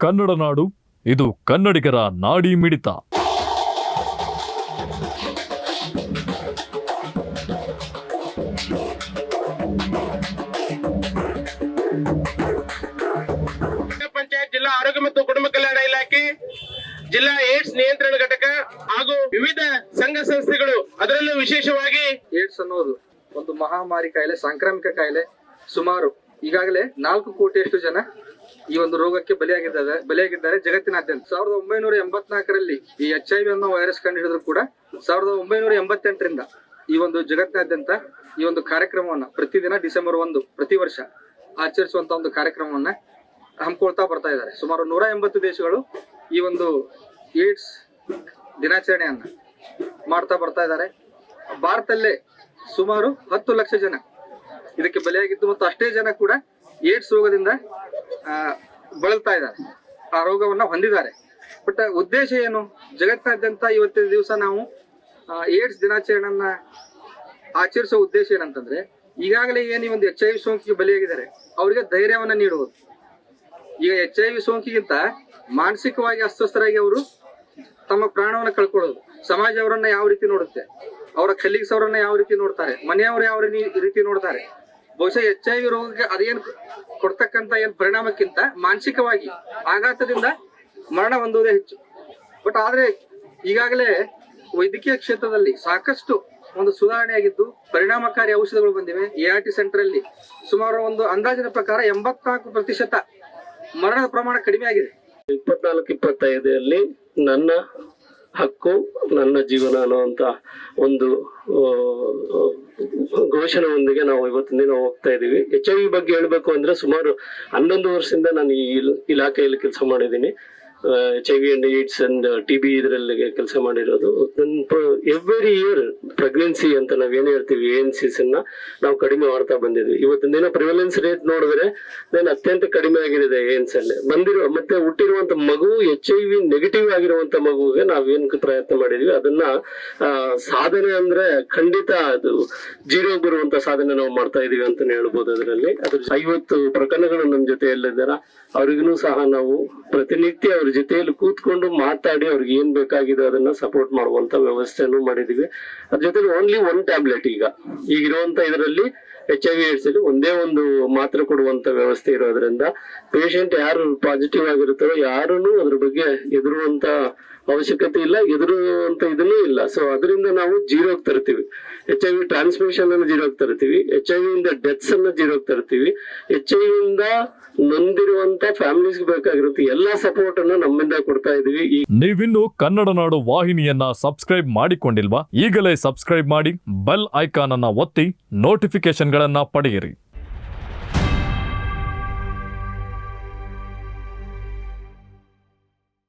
ಕನ್ನಡ ನಾಡು ಇದು ಕನ್ನಡಿಗರ ನಾಡಿ ಮಿಡಿತ. ಜಿಲ್ಲಾ ಪಂಚಾಯತ್ ಜಿಲ್ಲಾ ಆರೋಗ್ಯ ಮತ್ತು ಕುಟುಂಬ ಕಲ್ಯಾಣ ಇಲಾಖೆ ಜಿಲ್ಲಾ ಏಡ್ಸ್ ನಿಯಂತ್ರಣ ಘಟಕ ಹಾಗೂ ವಿವಿಧ ಸಂಘ ಸಂಸ್ಥೆಗಳು ಅದರಲ್ಲೂ ವಿಶೇಷವಾಗಿ ಏಡ್ಸ್ ಅನ್ನೋದು ಒಂದು ಮಹಾಮಾರಿ ಕಾಯಿಲೆ ಸಾಂಕ್ರಾಮಿಕ ಕಾಯಿಲೆ ಸುಮಾರು ಈಗಾಗಲೇ ನಾಲ್ಕು ಕೋಟಿಯಷ್ಟು ಜನ ಈ ಒಂದು ರೋಗಕ್ಕೆ ಬಲಿಯಾಗಿದ್ದಾರೆ ಬಲಿಯಾಗಿದ್ದಾರೆ ಜಗತ್ತಿನಾದ್ಯಂತ. ಸಾವಿರದ ಒಂಬೈನೂರ ಎಂಬತ್ನಾಲ್ಕರಲ್ಲಿ ಈ ಎಚ್ ಐ ವಿ ಅನ್ನೋ ವೈರಸ್ ಕಂಡು ಹಿಡಿದ್ರು ಕೂಡ ಸಾವಿರದ ಒಂಬೈನೂರ ಎಂಬತ್ತೆಂಟರಿಂದ ಈ ಒಂದು ಜಗತ್ತಿನಾದ್ಯಂತ ಈ ಒಂದು ಕಾರ್ಯಕ್ರಮವನ್ನ ಪ್ರತಿದಿನ ಡಿಸೆಂಬರ್ ಒಂದು ಪ್ರತಿ ವರ್ಷ ಆಚರಿಸುವಂತ ಒಂದು ಕಾರ್ಯಕ್ರಮವನ್ನ ಹಮ್ಮಿಕೊಳ್ತಾ ಬರ್ತಾ ಇದ್ದಾರೆ. ಸುಮಾರು ನೂರ ಎಂಬತ್ತು ದೇಶಗಳು ಈ ಒಂದು ಏಡ್ಸ್ ದಿನಾಚರಣೆಯನ್ನ ಮಾಡ್ತಾ ಬರ್ತಾ ಇದ್ದಾರೆ. ಭಾರತದಲ್ಲೇ ಸುಮಾರು ಹತ್ತು ಲಕ್ಷ ಜನ ಇದಕ್ಕೆ ಬಲಿಯಾಗಿದ್ದು ಮತ್ತು ಅಷ್ಟೇ ಜನ ಕೂಡ ಏಡ್ಸ್ ರೋಗದಿಂದ ಬಳಲ್ತಾ ಇದ್ದಾರೆ. ಆ ರೋಗವನ್ನ ಹೊಂದಿದ್ದಾರೆ. ಬಟ್ ಉದ್ದೇಶ ಏನು? ಜಗತ್ತಿನಾದ್ಯಂತ ಇವತ್ತಿನ ದಿವಸ ನಾವು ಏಡ್ಸ್ ದಿನಾಚರಣೆಯನ್ನ ಆಚರಿಸೋ ಉದ್ದೇಶ ಏನಂತಂದ್ರೆ, ಈಗಾಗಲೇ ಏನು ಒಂದು ಎಚ್ ಐ ವಿ ಸೋಂಕಿಗೆ ಬಲಿಯಾಗಿದ್ದಾರೆ, ಅವರಿಗೆ ಧೈರ್ಯವನ್ನ ನೀಡುವುದು. ಈಗ ಎಚ್ ಐ ವಿ ಸೋಂಕಿಗಿಂತ ಮಾನಸಿಕವಾಗಿ ಅಸ್ವಸ್ಥರಾಗಿ ಅವರು ತಮ್ಮ ಪ್ರಾಣವನ್ನು ಕಳ್ಕೊಳ್ಳೋದು. ಸಮಾಜ ಅವರನ್ನ ಯಾವ ರೀತಿ ನೋಡುತ್ತೆ? ಅವರ ಕಲೀಗ್ಸ್ ಅವರನ್ನ ಯಾವ ರೀತಿ ನೋಡ್ತಾರೆ? ಮನೆಯವರು ಯಾವ ರೀತಿ ನೋಡ್ತಾರೆ? ಬಹುಶಃ ಎಚ್ ಐ ವಿ ರೋಗಕ್ಕೆ ಅದೇನು ಕೊಡ್ತಕ್ಕಂತ ಏನ್ ಪರಿಣಾಮಕ್ಕಿಂತ ಮಾನಸಿಕವಾಗಿ ಆಘಾತದಿಂದ ಮರಣ ಹೊಂದುವುದೇ ಹೆಚ್ಚು. ಬಟ್ ಆದ್ರೆ ಈಗಾಗಲೇ ವೈದ್ಯಕೀಯ ಕ್ಷೇತ್ರದಲ್ಲಿ ಸಾಕಷ್ಟು ಒಂದು ಸುಧಾರಣೆ ಆಗಿದ್ದು ಪರಿಣಾಮಕಾರಿ ಔಷಧಗಳು ಬಂದಿವೆ. ಎ ಆರ್ ಟಿ ಸೆಂಟರ್ ಅಲ್ಲಿ ಸುಮಾರು ಒಂದು ಅಂದಾಜಿನ ಪ್ರಕಾರ ಎಂಬತ್ನಾಲ್ಕು ಪ್ರತಿಶತ ಮರಣದ ಪ್ರಮಾಣ ಕಡಿಮೆ ಆಗಿದೆ. ಇಪ್ಪತ್ನಾಲ್ಕು ಇಪ್ಪತ್ತೈದರಲ್ಲಿ ನನ್ನ ಹಕ್ಕು, ನನ್ನ ಜೀವನ ಅನ್ನುವಂತ ಒಂದು ಘೋಷಣೆಯೊಂದಿಗೆ ನಾವು ಇವತ್ತಿನ ದಿನ ಹೋಗ್ತಾ ಇದೀವಿ. ಎಚ್ ಐ ವಿ ಬಗ್ಗೆ ಹೇಳ್ಬೇಕು ಅಂದ್ರೆ ಸುಮಾರು ಹನ್ನೊಂದು ವರ್ಷದಿಂದ ನಾನು ಈ ಇಲ್- ಇಲಾಖೆಯಲ್ಲಿ ಕೆಲಸ ಮಾಡಿದ್ದೀನಿ. H I V and AIDS and T B ಇದರಲ್ಲಿ ಕೆಲಸ ಮಾಡಿರೋದು. ಎವ್ರಿ ಇಯರ್ ಪ್ರೆಗ್ನೆನ್ಸಿ ಅಂತ ನಾವ್ ಏನ್ ಹೇಳ್ತೀವಿ ಎನ್ ಅನ್ನ ನಾವು ಕಡಿಮೆ ಮಾಡ್ತಾ ಬಂದಿದ್ವಿ. ಇವತ್ತಿನ ದಿನ ಪ್ರಿವೆಲೆನ್ಸ್ ರೇಟ್ ನೋಡಿದ್ರೆ ನಾನು ಅತ್ಯಂತ ಕಡಿಮೆ ಆಗಿದೆ ಏನ್ಸ್ ಅಲ್ಲಿ. ಬಂದಿರೋ, ಮತ್ತೆ ಹುಟ್ಟಿರುವಂತ ಮಗು ಎಚ್ ಐ ವಿ ನೆಗೆಟಿವ್ ಆಗಿರುವಂತ ಮಗುವಿಗೆ ಏನ್ ಪ್ರಯತ್ನ ಮಾಡಿದ್ವಿ, ಅದನ್ನ ಸಾಧನೆ ಅಂದ್ರೆ ಖಂಡಿತ ಅದು ಜೀರೋ ಬರುವಂತ ಸಾಧನೆ ನಾವು ಮಾಡ್ತಾ ಇದೀವಿ ಅಂತಾನೆ ಹೇಳ್ಬೋದು ಅದರಲ್ಲಿ. ಅದ್ರ ಐವತ್ತು ಪ್ರಕರಣಗಳು ನಮ್ಮ ಜೊತೆಯಲ್ಲಿದ್ದಾರ ಅವ್ರಿಗೂ ಸಹ ನಾವು ಪ್ರತಿನಿತ್ಯ ಅವ್ರ ಜೊತೆಯಲ್ಲಿ ಕೂತ್ಕೊಂಡು ಮಾತಾಡಿ ಅವ್ರಿಗೆ ಏನ್ ಬೇಕಾಗಿದೆ ಅದನ್ನ ಸಪೋರ್ಟ್ ಮಾಡುವಂತ ವ್ಯವಸ್ಥೆಯನ್ನು ಮಾಡಿದೀವಿ. ಅದ್ರ ಜೊತೆಲಿ ಓನ್ಲಿ ಒನ್ ಟ್ಯಾಬ್ಲೆಟ್ ಈಗ. ಈಗಿರುವಂತ ಇದರಲ್ಲಿ ಎಚ್ ಐ ವಿ ಒಂದೇ ಒಂದು ಮಾತ್ರೆ ಕೊಡುವಂತ ವ್ಯವಸ್ಥೆ ಇರೋದ್ರಿಂದ ಪೇಷಂಟ್ ಯಾರು ಪಾಸಿಟಿವ್ ಆಗಿರ್ತಾರೋ ಯಾರನ್ನು ಅದ್ರ ಬಗ್ಗೆ ಎದುರುವಂತ ಅವಶ್ಯಕತೆ ಇಲ್ಲ. ಎದುರುವಂತ ಇದನ್ನೂ ಇಲ್ಲ. ಸೊ ಅದರಿಂದ ನಾವು ಜೀರೋಗ್ ತರ್ತೀವಿ. ಎಚ್ ಐ ವಿ ಟ್ರಾನ್ಸ್ಮಿಷನ್ ಅನ್ನು ಜೀರೋಗ್ ತರ್ತೀವಿ. ಎಚ್ ಐ ವಿ ಇಂದ ಡೆತ್ಸ್ ಅನ್ನ ಜೀರೋಗ್ ತರ್ತೀವಿ. ಎಚ್ ಐ ವಿ ಇಂದ ನೊಂದಿರುವಂತ ಫ್ಯಾಮಿಲೀಸ್ ಬೇಕಾಗಿರುತ್ತೆ ಎಲ್ಲಾ ಸಪೋರ್ಟ್ ಅನ್ನ ನಮ್ಮಿಂದ ಕೊಡ್ತಾ ಇದೀವಿ ನೀವಿನ್ನು ಕನ್ನಡ ನಾಡು ವಾಹಿನಿಯನ್ನ ಸಬ್ಸ್ಕ್ರೈಬ್ ಮಾಡಿಕೊಂಡಿಲ್ವಾ? ಈಗಲೇ ಸಬ್ಸ್ಕ್ರೈಬ್ ಮಾಡಿ ಬೆಲ್ ಐಕಾನ್ ಅನ್ನ ಒತ್ತಿ ನೋಟಿಫಿಕೇಶನ್ಗಳನ್ನ ಪಡೆಯಿರಿ